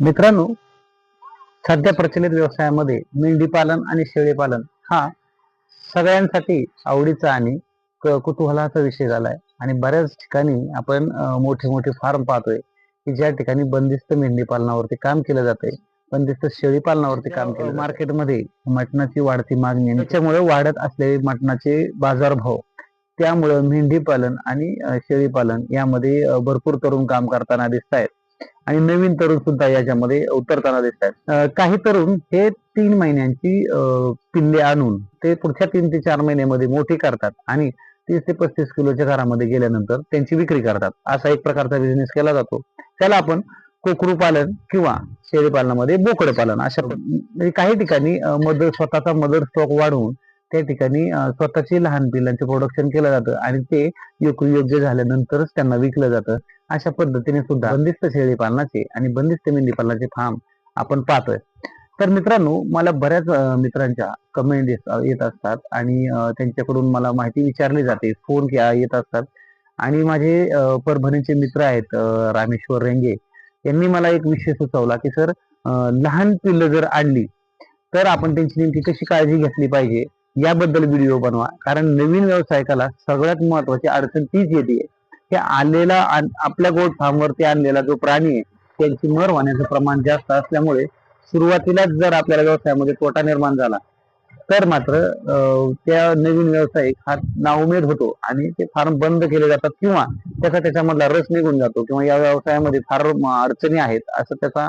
मित्रांनो सध्या प्रचलित व्यवसायामध्ये मेंढी पालन आणि शेळी पालन हा सगळ्यांसाठी आवडीचा आणि कुतूहलाचा विषय झालाय. आणि बऱ्याच ठिकाणी आपण मोठे मोठे फार्म पाहतोय की ज्या ठिकाणी बंदिस्त मेंढी पालनावरती काम केलं जातंय बंदिस्त शेळी पालनावरती काम केलं मार्केटमध्ये मटणाची वाढती मागणी आणि त्याच्यामुळे वाढत असलेले मटणाचे बाजारभाव त्यामुळं मेंढी पालन आणि शेळीपालन शेळी पालन यामध्ये भरपूर तरुण काम करताना दिसत आहेत आणि नवीन तरुण सुद्धा याच्यामध्ये उतरताना दिसत आहेत. काही तरुण हे तीन महिन्यांची पिल्ले आणून ते पुढच्या तीन ते चार महिन्यामध्ये मोठी करतात आणि तीस ते पस्तीस किलोच्या घरामध्ये गेल्यानंतर त्यांची विक्री करतात. असा एक प्रकारचा बिझनेस केला जातो. त्याला आपण कोकरू पालन किंवा शेळी पालनामध्ये बोकड पालन अशा म्हणजे काही ठिकाणी मदर स्वतःचा मदर स्टॉक वाढवून त्या ठिकाणी स्वतःचे स्वतःची लहान पिल्लांचे प्रोडक्शन केलं जातं आणि ते योग्य योग्य झाल्यानंतरच त्यांना विकलं जातं. अशा पद्धतीने सुद्धा बंदिस्त शेळी पालनाचे आणि बंदिस्त मेंढी पालनाचे फार्म आपण पाहतोय. तर मित्रांनो मला बऱ्याच मित्रांच्या कमेंट येत असतात आणि त्यांच्याकडून मला माहिती विचारली जाते. फोन येत असतात. आणि माझे परभणीचे मित्र आहेत रामेश्वर रेंगे. यांनी मला एक विषय सुचवला की सर लहान पिल्लं जर आणली तर आपण त्यांची नेमकी कशी काळजी घेतली पाहिजे? याबद्दल व्हिडिओ बनवा. कारण नवीन व्यावसायिकाला सगळ्यात महत्वाची अडचण तीच येते. की आलेला आपल्या गोड फार्मवरती आणलेला जो प्राणी आहे त्यांची मर होण्याचं प्रमाण जास्त असल्यामुळे सुरुवातीलाच जर आपल्याला व्यवसायामध्ये तोटा निर्माण झाला तर मात्र अं, त्या नवीन व्यावसायिक हा नाउमेद होतो आणि ते फार्म बंद केले जातात किंवा त्याचा त्याच्यामधला रस निघून जातो किंवा या व्यवसायामध्ये फार अडचणी आहेत असं त्याचा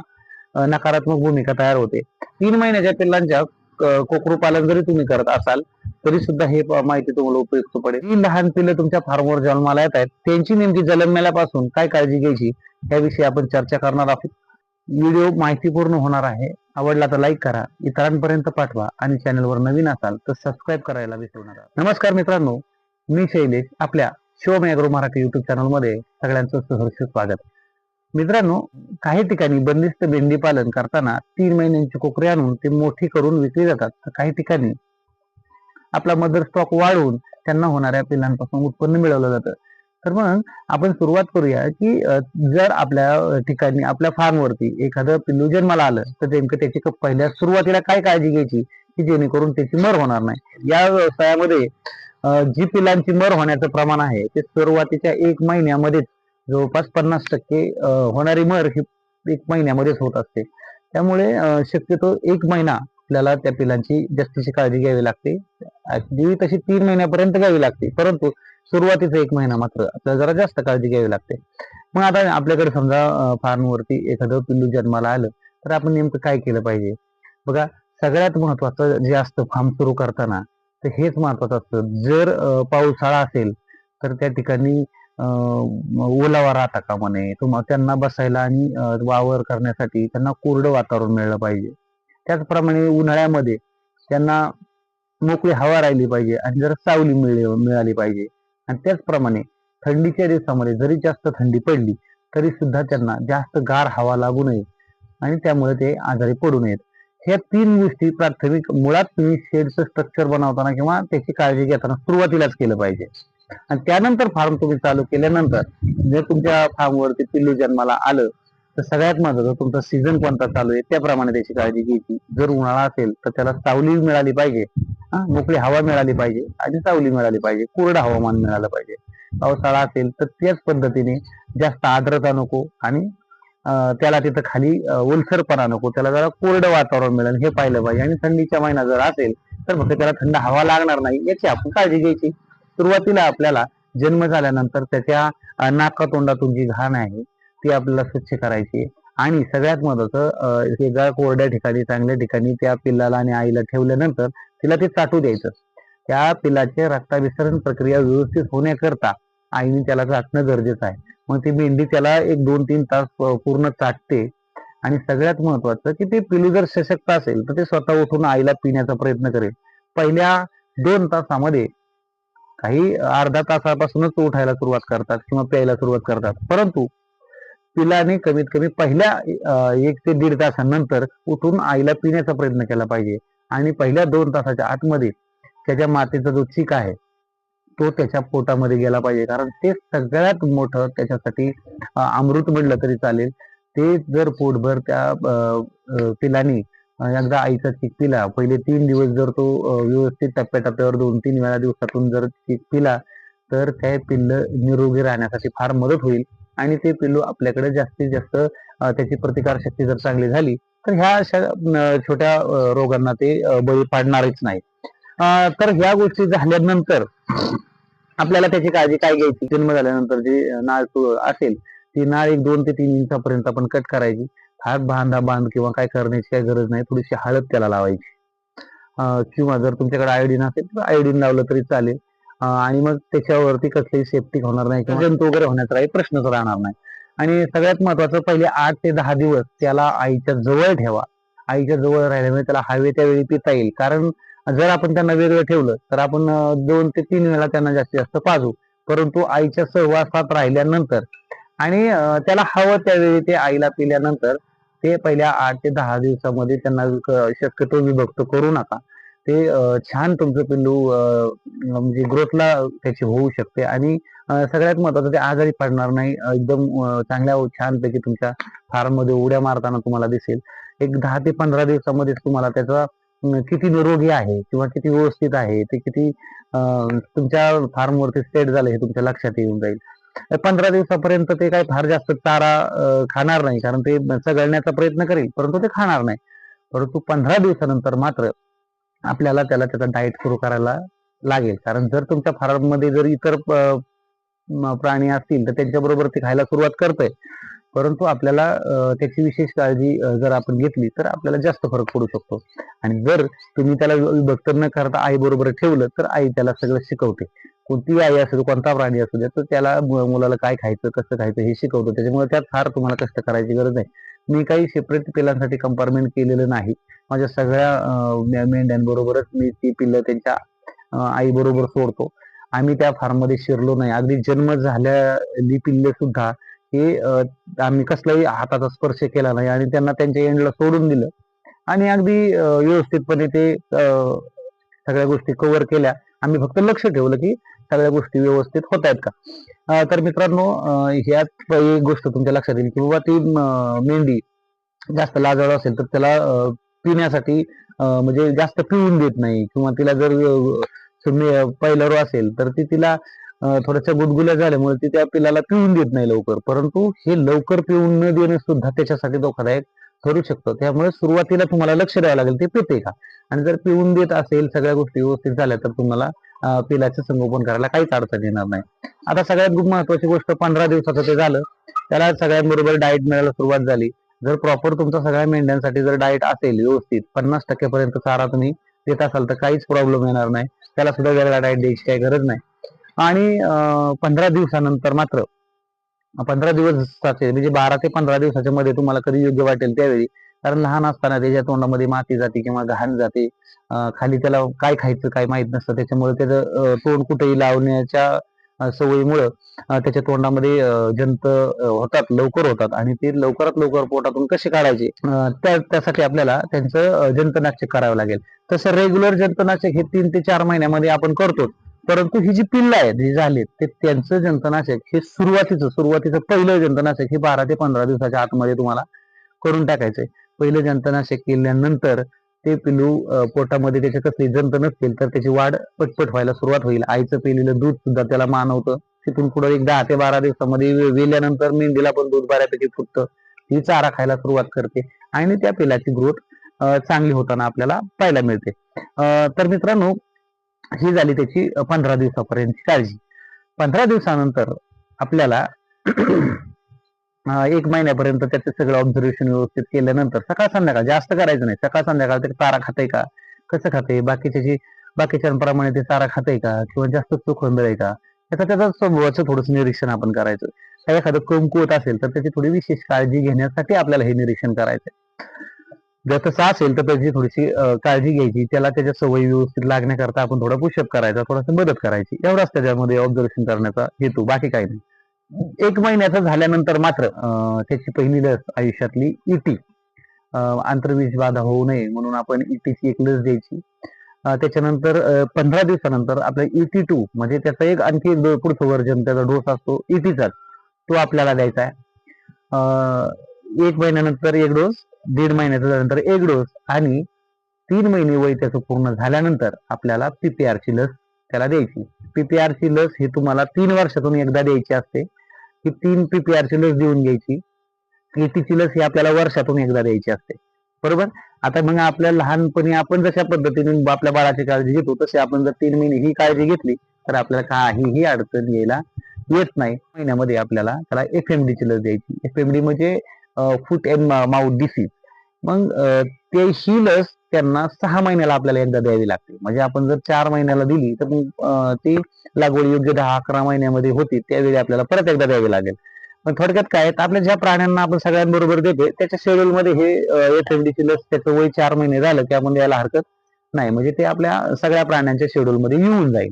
नकारात्मक भूमिका तयार होते. तीन महिन्याच्या पिल्लांच्या कोकरू पालन जरी तुम्ही करत असाल तरी सुद्धा हे माहिती तुम्हाला उपयुक्त पडेल. ही लहान पिल्लं तुमच्या फार्मवर जन्माला येत आहेत. त्यांची नेमकी जन्मल्यापासून काय काळजी घ्यायची याविषयी आपण चर्चा करणार आहोत. व्हिडिओ माहितीपूर्ण होणार आहे. आवडला तर लाईक करा इतरांपर्यंत पाठवा आणि चॅनलवर नवीन असाल तर सबस्क्राईब करायला विसरू नका. नमस्कार मित्रांनो मी शैलेश आपल्या शिवम ॲग्रो मराठी युट्यूब चॅनलमध्ये सगळ्यांचं सहर्ष स्वागत. मित्रांनो काही ठिकाणी बंदिस्त मेंढी पालन करताना तीन महिन्यांची कोकरी आणून ते मोठी करून विकली जातात. तर काही ठिकाणी आपला मदर स्टॉक वाढवून त्यांना होणाऱ्या पिल्लांपासून उत्पन्न मिळवलं जातं. तर मग आपण सुरुवात करूया की जर आपल्या ठिकाणी आपल्या फार्मवरती एखादं पिल्लू जन्माला आलं तर नेमकं त्याची पहिल्या सुरुवातीला काय काळजी घ्यायची की जेणेकरून त्याची मर होणार नाही? या व्यवसायामध्ये जी पिलांची मर होण्याचं प्रमाण आहे ते सुरुवातीच्या एक महिन्यामध्येच जवळपास पन्नास टक्के होणारी मर ही एक महिन्यामध्येच होत असते. त्यामुळे शक्यतो एक महिना आपल्याला त्या पिलांची जास्तीची काळजी घ्यावी लागते. अगदी तशी तीन महिन्यापर्यंत घ्यावी लागते परंतु सुरुवातीचा एक महिना मात्र आपल्याला जरा जास्त काळजी घ्यावी लागते. मग आता आपल्याकडे समजा फार्मवरती एखादं पिल्लू जन्माला आलं तर आपण नेमकं काय केलं पाहिजे? बघा सगळ्यात महत्वाचं जे असतं फार्म सुरू करताना तर हेच महत्वाचं असतं. जर पावसाळा असेल तर त्या ठिकाणी ओलावा राहता कामा नये तुम्हाला त्यांना बसायला आणि वावर करण्यासाठी त्यांना कोरडं वातावरण मिळलं पाहिजे. त्याचप्रमाणे उन्हाळ्यामध्ये त्यांना मोकळी हवा राहिली पाहिजे आणि जर सावली मिळली मिळाली पाहिजे. आणि त्याचप्रमाणे थंडीच्या दिवसामध्ये जरी जास्त थंडी पडली तरी सुद्धा त्यांना जास्त गार हवा लागू नये आणि त्यामुळे ते आजारी पडू नयेत. ह्या तीन गोष्टी प्राथमिक मुळात तुम्ही शेडचं स्ट्रक्चर बनवताना किंवा त्याची काळजी घेताना सुरुवातीलाच केलं पाहिजे. आणि त्यानंतर फार्म तुम्ही चालू केल्यानंतर जर तुमच्या फार्मवरती पिल्लू जन्माला आलं तर सगळ्यात महत्वाचं तुमचा सीझन कोणता चालू आहे त्याप्रमाणे त्याची काळजी घ्यायची. जर उन्हाळा असेल तर त्याला सावली मिळाली पाहिजे. हा, मोकळी हवा मिळाली पाहिजे. आणि सावली मिळाली पाहिजे. कोरडं हवामान मिळालं पाहिजे. पावसाळा असेल तर त्याच पद्धतीने जास्त आर्द्रता नको आणि त्याला तिथं खाली ओलसरपणा नको. त्याला जरा कोरडं वातावरण मिळेल हे पाहिलं पाहिजे. आणि थंडीच्या महिना जर असेल तर फक्त त्याला थंड हवा लागणार नाही याची आपण काळजी घ्यायची. सुरुवातीला आपल्याला जन्म झाल्यानंतर त्याच्या नाकातोंडातून जी घाण आहे ती आपल्याला स्वच्छ करायची आणि सगळ्यात महत्वाचं हे कोरड्या ठिकाणी चांगल्या ठिकाणी त्या पिल्लाला आणि आईला ठेवल्यानंतर तिला ते चाटू द्यायचं. त्या पिल्लाचे रक्ताभिसरण प्रक्रिया व्यवस्थित होण्याकरता आईने त्याला चाटणं गरजेचं आहे. मग ती मेंढी त्याला एक दोन तीन तास पूर्ण चाटते. आणि सगळ्यात महत्वाचं की ते पिलू जर सशक्त असेल तर ते स्वतः उठून आईला पिण्याचा प्रयत्न करेल. पहिल्या दोन तासामध्ये काही अर्धा तासापासूनच उठायला सुरुवात करतात किंवा प्यायला सुरुवात करतात. परंतु पिलाने कमीत कमी पहिल्या एक ते दीड तासानंतर उठून आईला पिण्याचा प्रयत्न केला पाहिजे. आणि पहिल्या दोन तासाच्या आतमध्ये त्याच्या मातेचा जो चीक आहे तो त्याच्या पोटामध्ये गेला पाहिजे. कारण ते सगळ्यात मोठं त्याच्यासाठी अमृत म्हणलं तरी चालेल. ते जर पोटभर त्या अं, पिलानी एकदा आईचा चीक पिला पहिले तीन दिवस जर तो व्यवस्थित टप्प्याटप्प्यावर दोन तीन वेळा दिवसातून जर चीक पिला तर ते पिल्ल निरोगी राहण्यासाठी फार मदत होईल. आणि ते पिल्लू आपल्याकडे जास्तीत जास्त त्याची त्याची प्रतिकारशक्ती जर चांगली झाली तर ह्या अशा छोट्या रोगांना ते बळी पाडणारच नाही तर ह्या गोष्टी झाल्यानंतर आपल्याला त्याची काळजी काय घ्यायची? जन्म झाल्यानंतर जी नाळ असेल ती नाळ एक दोन ते तीन इंचापर्यंत आपण कट करायची. हात बांधा बांध किंवा काय करण्याची काही गरज नाही. थोडीशी हळद त्याला लावायची. किंवा जर तुमच्याकडे आयोडीन असेल तर आयोडीन लावलं तरी चालेल. आणि मग त्याच्यावरती कसलीही सेफ्टी होणार नाही किंवा जंतू वगैरे होण्याचा काही प्रश्नच राहणार नाही. आणि सगळ्यात महत्वाचं पहिले आठ ते दहा दिवस त्याला आईच्या जवळ ठेवा. आईच्या जवळ राहिल्यामुळे त्याला हवे त्यावेळी पिता येईल. कारण जर आपण त्यांना वेगळं ठेवलं तर आपण दोन ते तीन वेळा त्यांना जास्तीत जास्त पाजू. परंतु आईच्या सहवासात राहिल्यानंतर आणि त्याला हवं त्यावेळी ते आईला पिल्यानंतर ते पहिल्या आठ ते दहा दिवसामध्ये त्यांना शक्यतो विभक्त करू नका. ते छान तुमचं पिल्लू म्हणजे ग्रोथला त्याची होऊ शकते. आणि सगळ्यात महत्वाचं ते आजारी पडणार नाही. एकदम चांगल्या छानपैकी तुमच्या फार्ममध्ये उड्या मारताना तुम्हाला दिसेल. एक दहा ते पंधरा दिवसामध्येच तुम्हाला त्याचा किती निरोगी आहे किंवा किती व्यवस्थित आहे ते किती तुमच्या फार्मवरती सेट झालं हे तुमच्या लक्षात येऊन जाईल. पंधरा दिवसापर्यंत ते काय फार जास्त चारा खाणार नाही. कारण ते चघळण्याचा प्रयत्न करेल परंतु ते खाणार नाही. परंतु पंधरा दिवसानंतर मात्र आपल्याला त्याला त्याचा डाएट सुरू करायला लागेल. कारण जर तुमच्या फार्ममध्ये जर इतर प्राणी असतील तर त्यांच्याबरोबर ते खायला सुरुवात करतंय. परंतु आपल्याला त्याची विशेष काळजी जर आपण घेतली तर आपल्याला जास्त फरक पडू शकतो. आणि जर तुम्ही त्याला विभक्त न करता आई बरोबर ठेवलं तर आई त्याला सगळं शिकवते. कोणतीही आई असू दे कोणता प्राणी असू दे तर त्याला मुलाला काय खायचं कसं खायचं हे शिकवतो. त्याच्यामुळे त्यात फार तुम्हाला कष्ट करायची गरज नाही. मी काही सेपरेट पिलांसाठी कंपार्टमेंट केलेलं नाही. माझ्या सगळ्या मेंढ्यांबरोबरच मी ती पिल्लं त्यांच्या आईबरोबर सोडतो. आम्ही त्या फार्ममध्ये शिरलो नाही. अगदी जन्म झालेली पिल्ले सुद्धा हे आम्ही कसलाही हाताचा स्पर्श केला नाही आणि त्यांना त्यांच्या एंडला सोडून दिलं. आणि अगदी व्यवस्थितपणे ते सगळ्या गोष्टी कव्हर केल्या. आम्ही फक्त लक्ष ठेवलं की सगळ्या गोष्टी व्यवस्थित होत आहेत का? तर मित्रांनो ह्यात एक गोष्ट तुमच्या लक्षात येईल की बाबा ती मेंढी जास्त लाजाळू असेल तर त्याला पिण्यासाठी म्हणजे जास्त पिऊन देत नाही किंवा तिला जर अं, असेल तर ती तिला थोड्याशा गुदगुल्या झाल्यामुळे ती त्या पिलाला पिऊन देत नाही लवकर. परंतु हे लवकर पिऊन न देणे सुद्धा त्याच्यासाठी धोकादायक ठरू शकतं. त्यामुळे सुरुवातीला तुम्हाला लक्ष द्यावं लागेल ते पिते का? आणि जर पिऊन देत असेल सगळ्या गोष्टी व्यवस्थित झाल्या तर तुम्हाला पिलाचं संगोपन करायला काहीच अडचण येणार नाही. आता सगळ्यात खूप महत्वाची गोष्ट पंधरा दिवसाचं ते झालं. त्याला सगळ्यांबरोबर डाएट मिळायला सुरुवात झाली. जर प्रॉपर तुमचा सगळ्या मेंढ्यांसाठी जर डाएट असेल व्यवस्थित पन्नास टक्केपर्यंत चारा तुम्ही देत असाल तर काहीच प्रॉब्लेम येणार नाही. त्याला सुद्धा वेगळा डाएट द्यायची काही गरज नाही. आणि पंधरा दिवसानंतर मात्र पंधरा दिवसाचे म्हणजे बारा ते पंधरा दिवसाच्या मध्ये तुम्हाला कधी योग्य वाटेल त्यावेळी कारण लहान असताना त्याच्या तोंडामध्ये माती जाते किंवा घाण जाते. खाली त्याला काय खायचं काय माहीत नसतं. त्याच्यामुळे त्याचं तोंड कुठेही लावण्याच्या सवयीमुळं त्याच्या तोंडामध्ये जंत होतात लवकर होतात. आणि ते लवकरात लवकर पोटातून कसे काढायचे? त्यासाठी आपल्याला त्यांचं जंतनाशक करावं लागेल. तसं रेग्युलर जंतनाशक हे तीन ते चार महिन्यामध्ये आपण करतो. परंतु ही जी पिल्ल आहेत जी झालीत ते त्यांचं जंतनाशक हे सुरुवातीचं सुरुवातीचं पहिलं जंतनाशक हे बारा ते पंधरा दिवसाच्या आतमध्ये तुम्हाला करून टाकायचंय. पहिलं जंतनाशक केल्यानंतर ते पिल्लू पोटामध्ये त्याचे कसली जंत नसतील तर त्याची वाढ पटपट व्हायला सुरुवात होईल. आईचं पिलेलं दूध सुद्धा त्याला मानवतं तिथून पुढे एक दहा ते बारा दिवसामध्ये वेल्यानंतर मेंढीला पण दूध बऱ्यापैकी फुटतं. ती चारा खायला सुरुवात करते आणि त्या पिलाची ग्रोथ चांगली होताना आपल्याला पाहायला मिळते. अं, तर मित्रांनो ही झाली त्याची पंधरा दिवसापर्यंतची काळजी. पंधरा दिवसानंतर आपल्याला एक महिन्यापर्यंत त्याचं सगळं ऑब्झर्वेशन व्यवस्थित केल्यानंतर सकाळ संध्याकाळ जास्त करायचं नाही. सकाळ संध्याकाळ ते चारा खाते का? कसं खाते बाकीच्याची बाकीच्यांप्रमाणे ते चारा खाते का? किंवा जास्त चोखंद आहे का? त्याचा त्याचा स्वभावाचं थोडंसं निरीक्षण आपण करायचं. काही एखादं कमकुवत असेल तर त्याची थोडी विशेष काळजी घेण्यासाठी आपल्याला हे निरीक्षण करायचं जर तसं असेल तर त्याची थोडीशी काळजी घ्यायची. त्याला त्याच्या सवयी व्यवस्थित लागण्याकरता आपण थोडा पुशअप करायचा थोडासा मदत करायची. एवढाच त्याच्यामध्ये ऑब्झर्वेशन करण्याचा हेतू. बाकी काही नाही. एक महिन्याचा झाल्यानंतर मात्र त्याची पहिली लस आयुष्यातली इटी आंतरवीज बाधा होऊ नये म्हणून आपण इटीची एक लस द्यायची. त्याच्यानंतर पंधरा दिवसानंतर आपल्या इटी टू म्हणजे त्याचा एक आणखी एक पुढचं वर्जन त्याचा डोस असतो इटीचा तो आपल्याला द्यायचा आहे. अं, एक महिन्यानंतर एक डोस दीड महिन्याचा झाल्यानंतर एक डोस आणि तीन महिने वय त्याचं पूर्ण झाल्यानंतर आपल्याला पीपीआर ची लस त्याला द्यायची. पीपीआर ची लस ही तुम्हाला तीन वर्षातून एकदा द्यायची असते. ही तीन पीपीआरची लस देऊन घ्यायची. केटीची लस ही आपल्याला वर्षातून एकदा द्यायची असते. बरोबर? आता मग आपल्या लहानपणी आपण जशा पद्धतीने आपल्या बाळाची काळजी घेतो तशी आपण जर तीन महिने ही काळजी घेतली तर आपल्याला काहीही अडचण यायला येत नाही. महिन्यामध्ये आपल्याला त्याला एफ एम डीची लस द्यायची. एफ एम डी म्हणजे फूट अँड माउथ डिसीज मग ते ही लस त्यांना सहा महिन्याला आपल्याला एकदा द्यावी लागते. म्हणजे आपण जर चार महिन्याला दिली तर मग ती लागवड योग्य दहा अकरा महिन्यामध्ये होती त्यावेळी आपल्याला परत एकदा द्यावी लागेल. पण थोडक्यात काय आपल्या ज्या प्राण्यांना आपण सगळ्यांबरोबर देतो त्याच्या शेड्यूल मध्ये हे एफ एम डीची लस त्याचं वय चार महिने झालं की आपण द्यायला हरकत नाही. म्हणजे ते आपल्या सगळ्या प्राण्यांच्या शेड्यूल मध्ये येऊन जाईल.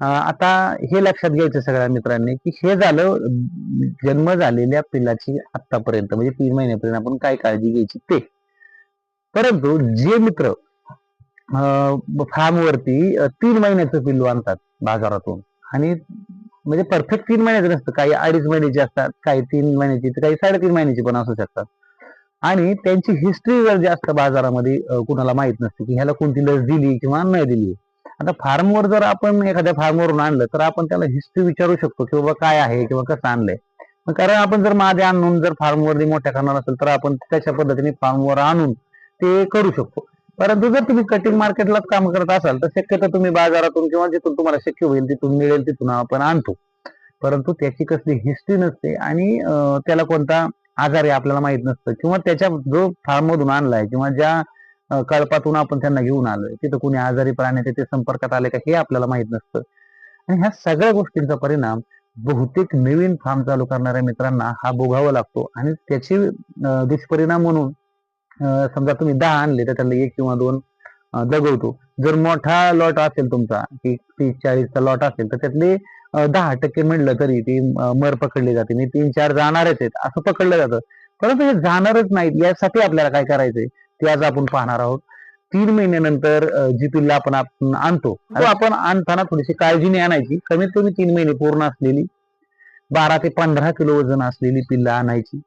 आता हे लक्षात घ्यायचं सगळ्या मित्रांनी की हे झालं जन्म झालेल्या पिलाची आतापर्यंत म्हणजे तीन महिन्यापर्यंत आपण काय काळजी घ्यायची ते. परंतु जे मित्र फार्मवरती तीन महिन्याचं पिल्लू आणतात बाजारातून. आणि म्हणजे परफेक्ट तीन महिन्याचं नसतं. काही अडीच महिन्याचे असतात काही तीन महिन्याची तर काही साडेतीन महिन्याची पण असू शकतात. आणि त्यांची हिस्ट्री जर जास्त बाजारामध्ये कुणाला माहीत नसते की ह्याला कोणती लस दिली किंवा नाही दिली. आता फार्मवर जर आपण एखाद्या फार्मवरून आणलं तर आपण त्याला हिस्ट्री विचारू शकतो की बाबा काय आहे किंवा कसं आणलंय. कारण आपण जर मादे आणून जर फार्मवरती मोठ्या करणार असेल तर आपण त्याच्या पद्धतीने फार्मवर आणून ते करू शकतो. परंतु जर तुम्ही कटिंग मार्केटलाच काम करत असाल तर शक्यतो तुम्ही बाजारातून किंवा जिथून तुम्हाला शक्य होईल तिथून मिळेल तिथून आपण आणतो. परंतु त्याची कसली हिस्ट्री नसते आणि त्याला कोणता आजार आहे आपल्याला माहीत नसतं किंवा त्याच्या जो फार्म मधून आणलाय किंवा ज्या कळपातून आपण त्यांना घेऊन आलोय तिथं कोणी आजारी प्राणी ते संपर्कात आले का हे आपल्याला माहीत नसतं. आणि ह्या सगळ्या गोष्टींचा परिणाम बहुतेक नवीन फार्म चालू करणाऱ्या मित्रांना हा भोगावा लागतो आणि त्याचे दुष्परिणाम म्हणून समजा तुम्ही दहा आणले तर त्याला एक किंवा दोन अं, दगवतो जर मोठा लॉट असेल तुमचा की तीस चाळीसचा लॉट असेल तर त्यातले दहा टक्के म्हणलं तरी ती मर पकडली जाते. आणि तीन चार जाणारच आहेत असं पकडलं जातं. परंतु हे जाणारच नाहीत यासाठी आपल्याला काय करायचंय? ते आज आपण पाहणार आहोत. तीन महिन्यानंतर जी पिल्ला आपण आपण आणतो. तो आपण आणताना थोडीशी काळजीने आणायची. कमीत कमी तीन महिने पूर्ण असलेली बारा ते पंधरा किलो वजन असलेली पिल्ला आणायची.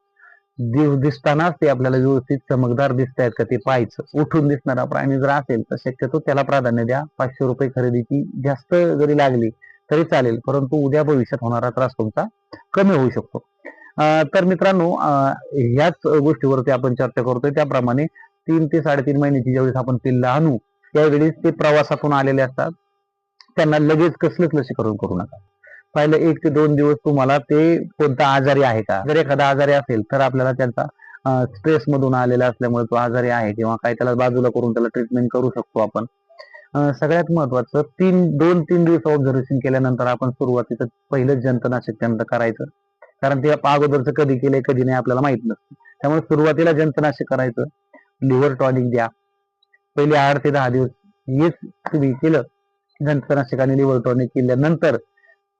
दिव दिसतानाच ते आपल्याला व्यवस्थित चमकदार दिसत आहेत का ते पाहायचं. उठून दिसणारा प्राणी जर असेल तर शक्यतो त्याला प्राधान्य द्या. पाचशे रुपये खरेदीची जास्त जरी लागली तरी चालेल परंतु उद्या भविष्यात होणारा त्रास तुमचा कमी होऊ शकतो. तर मित्रांनो ह्याच गोष्टीवरती आपण चर्चा करतोय. त्याप्रमाणे तीन ते साडेतीन महिन्याची ज्यावेळेस आपण पिल्ला आणू त्यावेळेस ते प्रवासातून आलेले असतात. त्यांना लगेच कसलंच लसीकरण करू नका. पहिले एक ते दोन दिवस तुम्हाला ते कोणता आजारी आहे का? जर एखादा आजारी असेल तर आपल्याला त्यांचा स्ट्रेस मधून आलेला असल्यामुळे तो आजारी आहे किंवा काय त्याला बाजूला करून त्याला ट्रीटमेंट करू शकतो आपण. सगळ्यात महत्वाचं तीन दोन तीन दिवस ऑब्झर्वेशन केल्यानंतर आपण सुरुवातीचं पहिलं जंतनाशक त्यांचं करायचं. कारण ते अगोदरचं कधी केलंय कधी नाही आपल्याला माहीत नसतं. त्यामुळे सुरुवातीला जंतनाशक करायचं. लिव्हर टॉनिक द्या. पहिले आठ ते दहा दिवस हेच तुम्ही केलं. जंतनाशक आणि लिव्हर टॉनिक केल्यानंतर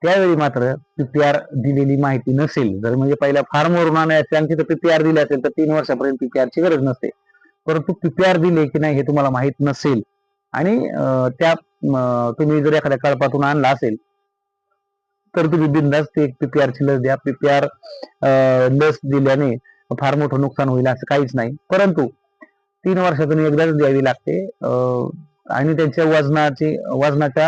त्यावेळी मात्र पीपीआर दिलेली माहिती नसेल. जर म्हणजे पहिल्या फार्मवरून आणायचे आणि तिथं पीपीआर दिले असेल तर तीन वर्षापर्यंत पीपीआर ची गरज नसते. परंतु पीपीआर दिले की नाही हे तुम्हाला माहीत नसेल. आणि अं, त्या तुम्ही जर एखाद्या कळपातून आणला असेल तर तुम्ही बिंदास ते पीपीआर ची लस द्या. पीपीआर लस दिल्याने फार मोठं नुकसान होईल असं काहीच नाही. परंतु तीन वर्षातून एकदाच द्यावी लागते. अं, आणि त्यांच्या वजनाची वजनाच्या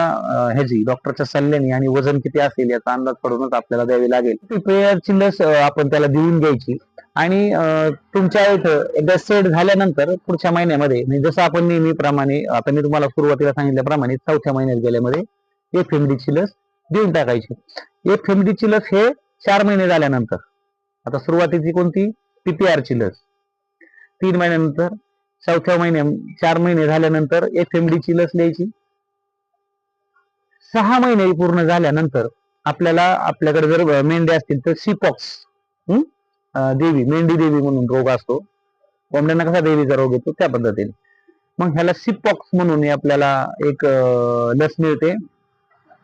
ह्याची डॉक्टरच्या सल्ल्याने आणि वजन किती असेल याचा अंदाज पडूनच आपल्याला द्यावी लागेल. प्रेयरची लस आपण त्याला देऊन घ्यायची. आणि तुमच्या इथं एकदा सेट झाल्यानंतर पुढच्या महिन्यामध्ये म्हणजे जसं आपण नेहमीप्रमाणे आता मी तुम्हाला सुरुवातीला सांगितल्याप्रमाणे चौथ्या महिन्यात गेल्यामध्ये एफ एम डीची लस देऊन टाकायची. एफ एम डीची लस हे चार महिने झाल्यानंतर. आता सुरुवातीची कोणती? पीपीआरची लस. तीन महिन्यानंतर चौथ्या महिन्या चार महिने झाल्यानंतर एफ एम ची लस द्यायची. सहा महिने पूर्ण झाल्यानंतर आपल्याला आपल्याकडे जर मेंढ्या असतील तर सीपॉक्स देवी मेंढी देवी म्हणून रोग असतो. कोंबड्यांना कसा देवीचा रोग येतो? त्या पद्धतीने. मग ह्याला सिपॉक्स म्हणून आपल्याला एक लस मिळते.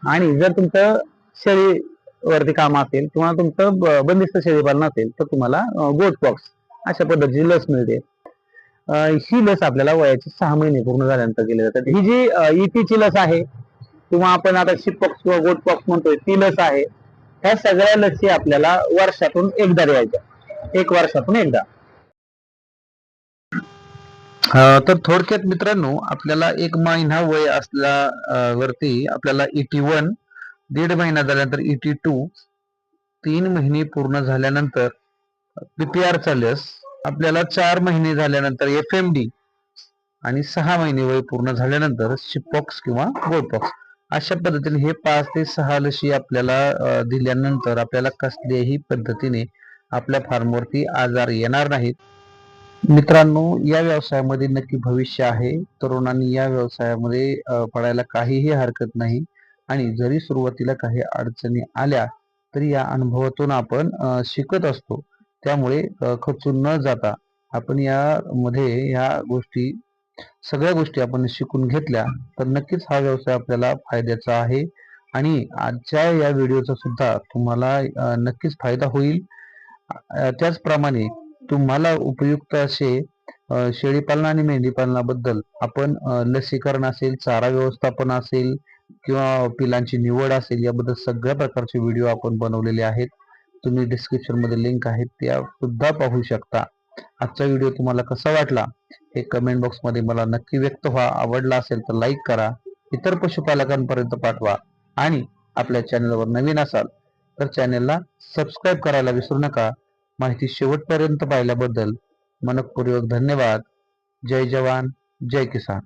आणि जर तुमचं शेळीवरती काम असेल किंवा तुमचं बंदिस्त शेळीपालन असेल तर तुम्हाला गोट पॉक्स अशा पद्धतीची लस मिळते. ही लस आपल्याला वयाचे सहा महिने पूर्ण झाल्यानंतर केली जातात ही जी ईटीची लस आहे किंवा आपण आता शिपॉक्स किंवा गोट पॉक्स म्हणतोय ती लस आहे ह्या सगळ्या लसी आपल्याला वर्षातून एकदा द्यायच्या. एक वर्षातून एकदा. तर थोडक्यात मित्रांनो आपल्याला एक महिना वय असल्या वरती आपल्याला इटी वन दीड महिना झाल्यानंतर इटी टू तीन महिने पूर्ण झाल्यानंतर पीपीआर चा लस आपल्याला चार महिने झाल्यानंतर एफ एम डी आणि सहा महिने वय पूर्ण झाल्यानंतर शिपॉक्स किंवा गोल्डपॉक्स अशा पद्धतीने हे पाच ते सहा लशी आपल्याला दिल्यानंतर आपल्याला कसल्याही पद्धतीने आपल्या फार्मवरती आजार येणार नाहीत. मित्रांनो या व्यवसायामध्ये नक्की भविष्य आहे. तरुणांनी या व्यवसायामध्ये पडायला काहीही हरकत नाही. आणि जरी सुरुवातीला काही अडचणी आल्या तरी या अनुभवातून आपण शिकत असतो. त्यामुळे खचून न जाता आपण यामध्ये ह्या गोष्टी सगळ्या गोष्टी आपण शिकून घेतल्या तर नक्कीच हा व्यवसाय आपल्याला फायद्याचा आहे. आणि आजच्या या व्हिडिओचा सुद्धा तुम्हाला नक्कीच फायदा होईल. त्याचप्रमाणे तुम्हाला उपयुक्त असे अं, शेळीपालन आणि मेंढीपालनाबद्दल आपण लसीकरण असेल चारा व्यवस्थापन असेल किंवा पिलांची निवड असेल याबद्दल सगळ्या प्रकारचे व्हिडिओ आपण बनवलेले आहेत. तुम्ही डिस्क्रिप्शनमध्ये लिंक आहेत त्या सुद्धा पाहू शकता. आजचा व्हिडिओ तुम्हाला कसा वाटला? हे कमेंट बॉक्समध्ये मला नक्की व्यक्त व्हा. आवडला असेल तर लाईक करा. इतर पशुपालकांपर्यंत पाठवा. आणि आपल्या चॅनलवर नवीन असाल तर चॅनेलला सबस्क्राईब करायला विसरू नका. माहिती शेवटपर्यंत पाहिल्याबद्दल मनपूर्वक धन्यवाद. जय जवान. जय किसान.